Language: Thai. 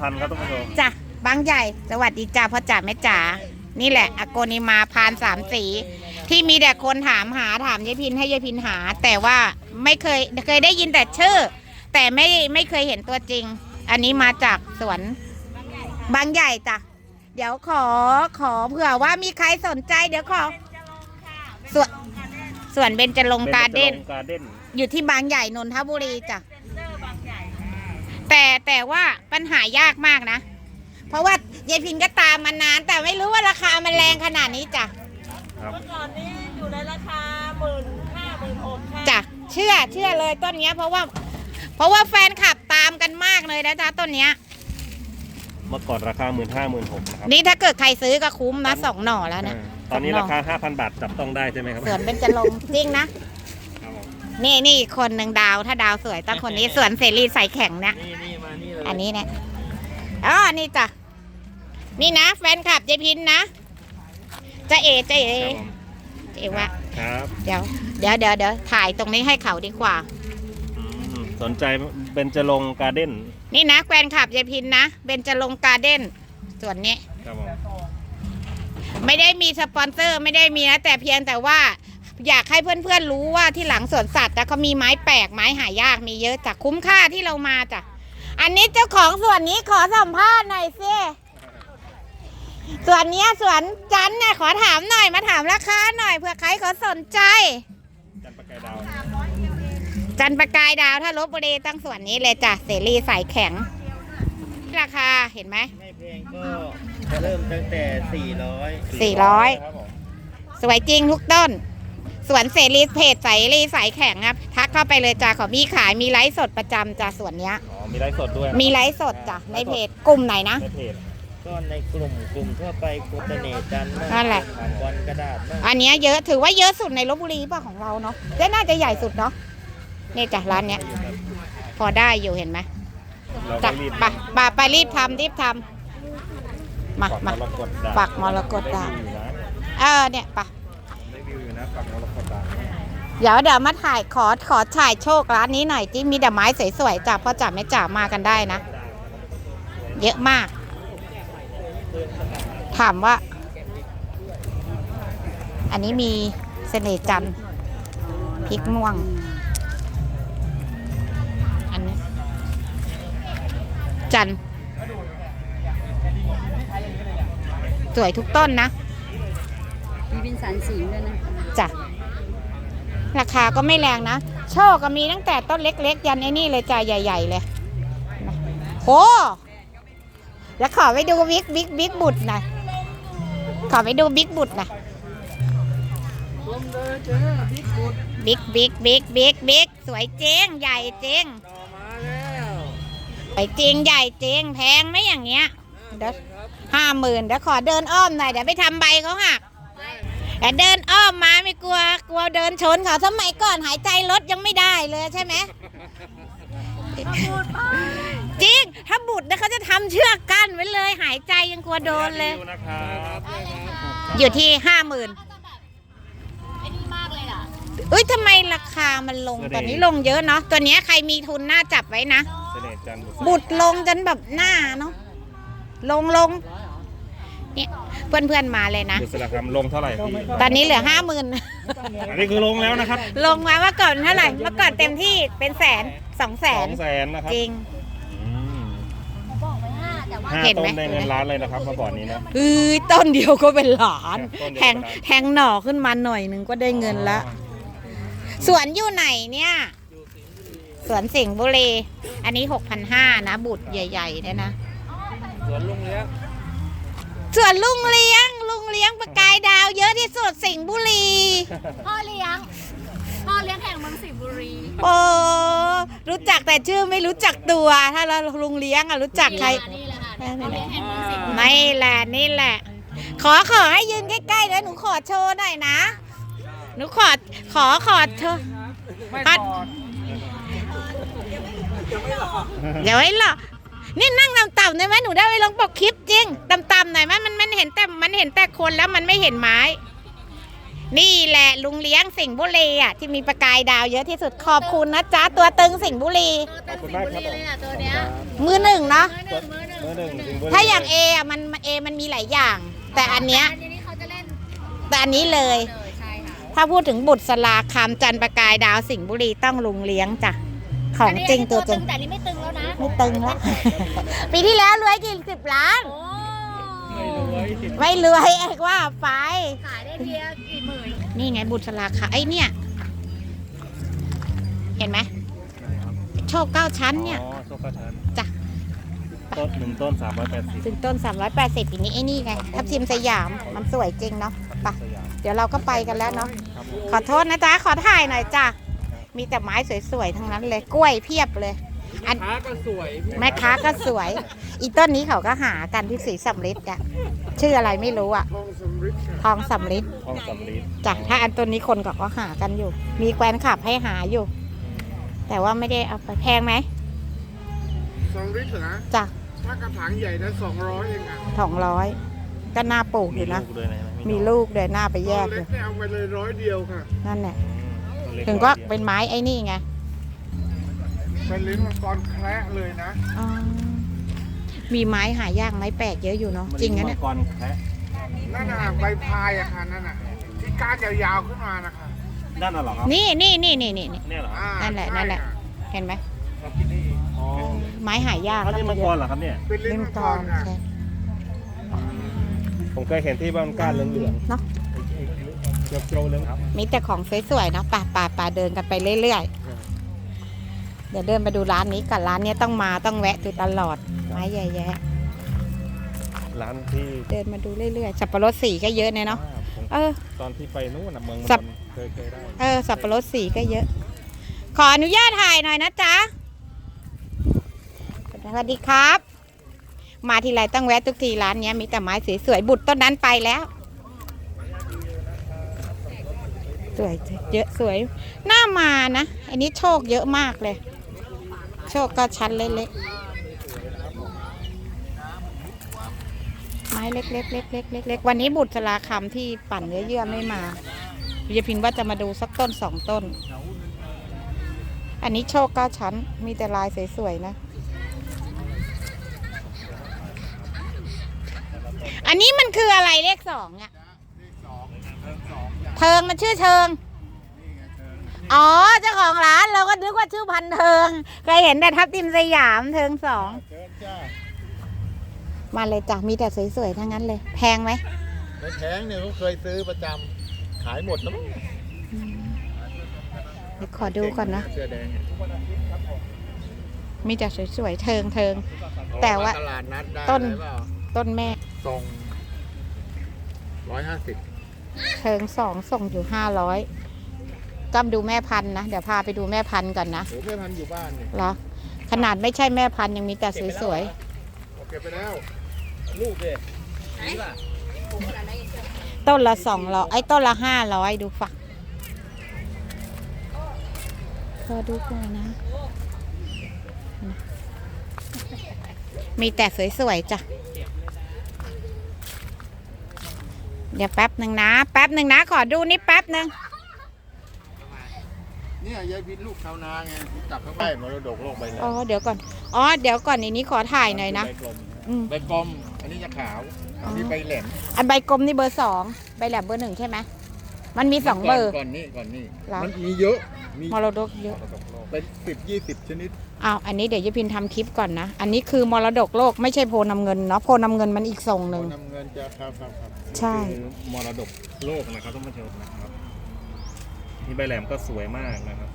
พันครับท่านผู้ชมจ้ะบางใหญ่ สวัสดีจ้าพ่อจ๋าแม่จ๋านี่แหละอโกนิมาพานสามสี ที่มีแต่คนถามหาถามยายพินให้ยายพินหา แต่ว่าไม่เคยเคยได้ยินแต่ชื่อ แต่ไม่ไม่เคยเห็นตัวจริง อันนี้มาจากสวนบางใหญ่จ้ะเดี๋ยวขอขอเผื่อว่ามีใครสนใจ เดี๋ยวขอสวนสวนเบญจรงค์การ์เด้นการ์เด้น อยู่ที่บางใหญ่นนทบุรีจ้ะ แต่แต่ว่าปัญหายากมากนะ เพราะว่ายายพินก็ตามมานาน แต่ไม่รู้ว่าราคามันแรงขนาดนี้จ้ะครับเมื่อก่อนนี้อยู่ในราคาหมื่นห้าหมื่นหกค่ะจ้ะเชื่อเชื่อเลยต้นเนี้ย เพราะว่า เพราะว่าแฟนขับตามกันมากเลยนะจ๊ะต้นเนี้ยเมื่อก่อนราคาหมื่นห้าหมื่นหกนะครับนี่ถ้าเกิดใครซื้อก็คุ้มนะสองหน่อแล้วนะตอนนี้สองหน่ราอคาห้าพันบาทจับต้องได้ใช่ไหมครับสวนเป็นจะลงค์จริงนะครับผม นี่นี่อีกคนหนึ่งดาวถ้าดาวสวยต้องคนนี้สวนเสรีใส่แข็งเนี่ยนี่นี่มานี่เลยอันนี้เนี่ยอ๋อนี่จ้ะนี่นะ แฟนคลับเจพินนะจะเอจะเอครับผมเอวะครับเดี๋ยวเดี๋ยวเดี๋ยวเดี๋ยวถ่ายตรงนี้ให้เขาดีกว่าอืมสนใจเบญจรงค์การ์เด้นนี่นะแฟนคลับเจพินนะเบนจะลงการ์เด้นส่วนนี้ครับผมไม่ได้มีสปอนเซอร์ไม่ได้มีนะแต่เพียงแต่ว่า อยากให้เพื่อนๆรู้ว่าที่หลังสวนสัตว์นะเขามีไม้แปลกไม้หายากมีเยอะจ้ะคุ้มค่าที่เรามาจ้ะอันนี้เจ้าของสวนนี้ขอสัมภาษณ์หน่อยสิส่วนเนี้ยสวนจันทร์เนี่ยขอถามหน่อยมาถามราคาหน่อยเผื่อใครเขาสนใจ จันประกายดาว จันทร์ประกายดาวถ้าลบบุรีตั้งส่วนนี้เลยจ้ะเสรีสายแข็ง ราคาเห็นไหมไม่แพงก็เริ่มตั้งแต่สี่ร้อยสี่ร้อยครับผมสวยจริงทุกต้น สวนเสรีเพจใสรีสายแข็งครับ ทักเข้าไปเลยจ้ะขอมีขายมีไลฟ์สดประจำจ้ะสวนเนี้ย อ๋อมีไลฟ์สดด้วยมีไลฟ์สดจ้ะในเพจกลุ่มไหนนะ ในเพจก็ในกลุ่มกลุ่มทั่วไปกลุ่มเสน่ห์จันทร์บ้างนั่นแหละบอลกระดาษบ้างอันเนี้ยเยอะถือว่าเยอะสุดในลบบุรีป่ะของเราเนาะและน่าจะใหญ่สุดเนาะนี่จ้ะร้านเนี้ย พอได้อยู่เห็นไหมเราจ้ะก็รีบไปไปไปรีบทำรีบทำมาปักมามรกตดาปักมรกตดาได้วิวอยู่นะเออเนี่ยไปได้วิวอยู่ นะปักมรกตดาเดี๋ยวเดี๋ยวมาถ่ายขอขอถ่ายโชคร้านนี้หน่อยที่มีแต่ไม้สวยๆจ้ะพ่อจ๋าแม่จ๋ามากันได้นะ เยอะมาก ถามว่า อันนี้มีเสน่ห์จันทร์พริกม่วง อันนี้ จันทร์สวยทุกต้นนะ มีเป็นสันสิงห์ด้วยนะ จ้ะ ราคาก็ไม่แรงนะโชคก็มีตั้งแต่ต้นเล็กๆ ยันไอ้นี่เลยจ้ะ ใหญ่ ๆ เลยนะโหแล้วขอไปดูบิ๊กบิ๊กบิ๊กบุตรหน่อยขอไปดูบิ๊กบุตรหน่อยบิ๊กบิ๊กบิ๊กบิ๊กบิ๊กสวยจริงใหญ่จริงมาแล้วสวยจริงใหญ่จริงแพงไหมอย่างเงี้ยเดี๋ยวห้าหมื่นเดี๋ยวขอเดินอ้อมหน่อยเดี๋ยวไปทำใบเขาหัก แต่เดินอ้อมมาไม่กลัว กลัวเดินชนเขาสมัยก่อนหายใจรถยังไม่ได้เลยใช่ไหมจริง ถ้าบุตรนะเขาจะทำเชือกกั้นไว้เลย หายใจยังกลัวโดนเลยวิวนะครับอยู่ที่ห้าหมื่นไอ้นี่มากเลยล่ะอุ้ยทำไมราคามันลงตอนนี้ลงเยอะเนาะตัวเนี้ยใครมีทุนน่าจับไว้นะ เสน่ห์จันทร์บุตรลงจนแบบหน้าเนาะลงลงเนี่ยเพื่อนเพื่อนๆมาเลยนะบุษราคำลงเท่าไหร่พี่ตอนนี้เหลือห้าหมื่น อันนี้คือลงแล้วนะครับลงมาเมื่อก่อนเท่าไหร่เมื่อก่อนเต็มที่เป็นแสนสองแสสนองแสนนะครับจริง อืมบอกไว้ห้าแต่ว่าห้าเห็นไหมต้นได้เงินล้านเลยนะครับเมื่อก่อนนี้นะ เอ้ยต้นเดียวก็เป็นหลานต้นเดียวแทงก็เป็นล้านแทงหน่อขึ้นมาหน่อยหนึ่งก็ได้เงินละสวนอยู่ไหนเนี่ยสวนสิงห์บุรีอันนี้หกพันห้านะ บุตรใหญ่ๆเนี่ยนะสวนลุงเลี้ยง ส่วนลุงเลี้ยง ลุงเลี้ยงประกายดาวเยอะที่สุดสิงห์บุรี พ่อเลี้ยง พ่อเลี้ยงแห่งเมืองสิงห์บุรีโอ้รู้จักแต่ชื่อไม่รู้จักตัว ถ้าเราลุงเลี้ยงอะรู้จักใคร นี่แหละค่ะพ่อเลี้ยงแห่งเมืองสิงห์บุรีไม่แหละนี่แหละ ขอขอให้ยืนใกล้ๆเลยหนูขอโชว์หน่อยนะ หนูขอขอขอโชว์ ไม่พัดพอเดี๋ยวไว้หรอ นี่นั่งต่ำๆได้ไหมหนูได้ไปลงปกคลิปจริงต่ำๆหน่อยไหมมันมันเห็นแต่มันเห็นแต่คนแล้วมันไม่เห็นไม้ นี่แหละลุงเลี้ยงสิงห์บุรีอะที่มีประกายดาวเยอะที่สุดขอบคุณนะจ๊ะตัวตึงสิงห์บุรีตัวเต็มสิงห์บุรีเลยอะตัวเนี้ยมือหนึ่งเนาะมือหนึ่งมือหนึ่งเมื่อหนึ่งสิงห์บุรีถ้าอย่างเออะมันเอมันมีหลายอย่าง แต่อันเนี้ยอันนี้เขาจะเล่นแต่อันนี้เลย เลยใช่ค่ะ ถ้าพูดถึงบุตรสลาคำจันทร์ประกายดาวสิงห์บุรีต้องลุงเลี้ยงจ้ะ ของจริงตัวจริง แต่อันนี้ไม่ตึงแล้วนะไม่ตึงละ ปีที่แล้วรวยกี่สิบล้าน โอ้ไม่รวยเอกว่าไป ขายได้เทียกี่หมื่นนี่ไงบุตรสลาค่ะไอ้เนี่ย เห็นไหมโชคเก้าชั้นเนี่ย อ๋อโซฟาชันจ้ะ ต้นหนึ่งต้นสามร้อยแปดสิบถึงต้น 380ปีนี้ไอ้นี่ไงทับทิมสยามมันสวยจริงเนาะไปะสยามเดี๋ยวเราก็ไปกันแล้วเนาะครับผมขอโทษนะจ๊ะ ขอถ่ายหน่อยจ้ะ มีแต่ไม้สวยๆทั้งนั้นเลยกล้วยเพียบเลย อันค้าก็สวยแม่ค้าก็สวย อีต้นนี้เขาก็หากันที่สีสำลิดอะชื่ออะไรไม่รู้อะทองสำริดทองสำลิดห้องสำลีจ้ะถ้าอันต้นนี้คนก็ก็หากันอยู่ มีแควนขับให้หาอยู่ แต่ว่าไม่ได้เอาไปแพงไหมสองริดเหรอนะจ้ะถ้ากระถางใหญ่นะสองร้อยเองอะสองร้อยก็น่าปลูกอมียู่ลูนะ กด้วยนะมีลูกเดินหน้าไปแยต้กนเลเล็ยกเนี่ยเอาไปเลยร้อยเดียวค่ะ นั่นแหละอืมต้นเล็ ถึงก็ร้อยดียวเป็นไม้ไอ้นี่ไงเป็นลิ้นมังกรแคระเลยนะอ๋อมีไม้หายากไม้แปลกเยอะอยู่เนาะจริงนะเนี่ยมักรแคะนั่นน่ะใบพายอะค่ะนั่นน่ะที่ก้านยาวๆขึ้นมานะคะนั่นน่ะเหรอครับนี่นี่นี่นี่นี่นี่เนี่ยเหรออ่านั่นแหละใช่นั่นแหละค่เห็นไหมอ๋อไม้หายากเขาเรียกมังกรเหรอครับเนี่ยเป็นลิ้นเล่นมังกกอรนค่ะ ใช่ผมเคยเห็นที่บ้านก้านเหลืองๆเนาะ เกือบโจเหลืองครับมีแต่ของสวยๆเนาะป่าป่าป่าเดินกันไปเรื่อยๆ เดี๋ยวเดินไปดูร้านนี้ก่อนร้านเนี้ยต้องมาต้องแวะดูตลอด ไม้ใหญ่แยะร้านที่เดินมาดูเรื่อยๆสับปะรดสีก็เยอะเนี่ยเนาะผมเออ ตอนที่ไปนู่นน่ะเมืองสัมันบเคยเคยได้เออสับปะรดสีก็เยอะ ขออนุญาตถ่ายหน่อยนะจ๊ะสวัสดีครับ มาทีไรต้องแวะทุกทีร้านเนี้ยมีแต่ไม้สวยๆบุตรต้นนั้นไปแล้ว วยเยอะสวยหน่ามานะ อันนี้โชคเยอะมากเลย โชคก็ชั้นเล็กๆไม้เล็กๆเล็กๆเล็กๆเล็กๆวันนี้บุตรสลาคำที่ปั่นเยื่อๆไม่มาวิยพินว่าจะมาดูสักต้นสองต้น อันนี้โชคเก้าชั้น มีแต่ลายสวยๆนะ อันนี้มันคืออะไรเลขสองอะ เทิงมันชื่อเทิง อ๋อเจ้าของร้านเราก็นึกว่าชื่อพันเทิง เคยเห็นแต่ทับทิมสยามเทิงสองมาเลยจ้ะมีแต่สวยๆทั้งนั้นเลย แพงไหมในแพงเนี่ยเขาเคยซื้อประจำขายหมดแล้วมั้งเดี๋ยวขอดูก่อนนะ เสื้อแดงเนี่ยมีแต่สวยๆเทิงเทิง แต่ว่าตลาดนัดได้ต้นไหมเปล่าต้นแม่ส่งร้อยห้าสิบ เทิงสองส่งอยู่ห้าร้อยกำดูแม่พันธุ์นะ เดี๋ยวพาไปดูแม่พันธุ์ก่อนนะโอ้แม่พันธุ์อยู่บ้านเนี่ยเหรอขนาดไม่ใช่แม่พันธุ์ยังมีแต่สวยโอเคไปแล้วลูกเด็ๆต้นละสองร้อยไอ้ต้นละห้าร้อยดูฝักพอดูก่อนนะ มีแต่สวยๆจ้ะ เดี๋ยวแป๊บหนึ่งนะ แป๊บหนึ่งนะ ขอดูนี่แป๊บหนึ่งเนี่ยยายพินลูกชาวนาไงจับเข้าไปมรดกโลกใบแหลอ๋อมเดี๋ยวก่อนอ๋อเดี๋ยวก่อนในนี้ขอถ่ายหน่อยนะ ใบกลมอืม ใบกลม อันนี้จะขาว อันนี้ใบแหลมอันใบกลมนี่เบอร์สองใบแหลมเบอร์หนึ่งใช่ไหมมันมีสองเบอร์ ก่อนนี่ก่อนนี่เหรอ มันมีเยอะ มีมรดกเยอะเป็นสิบยี่สิบชนิด อ้าวอันนี้เดี๋ยวจะพินทำคลิปก่อนนะ อันนี้คือมรดกโลกไม่ใช่โพนำเงินเนาะโพนำเงินมันอีกทรงหนึ่ง นำเงินจะครับครับครับ ใช่ คือมรดกโลกนะครับท่านผู้ชมนะครับนี่ใบแหลมก็สวยมากนะครับ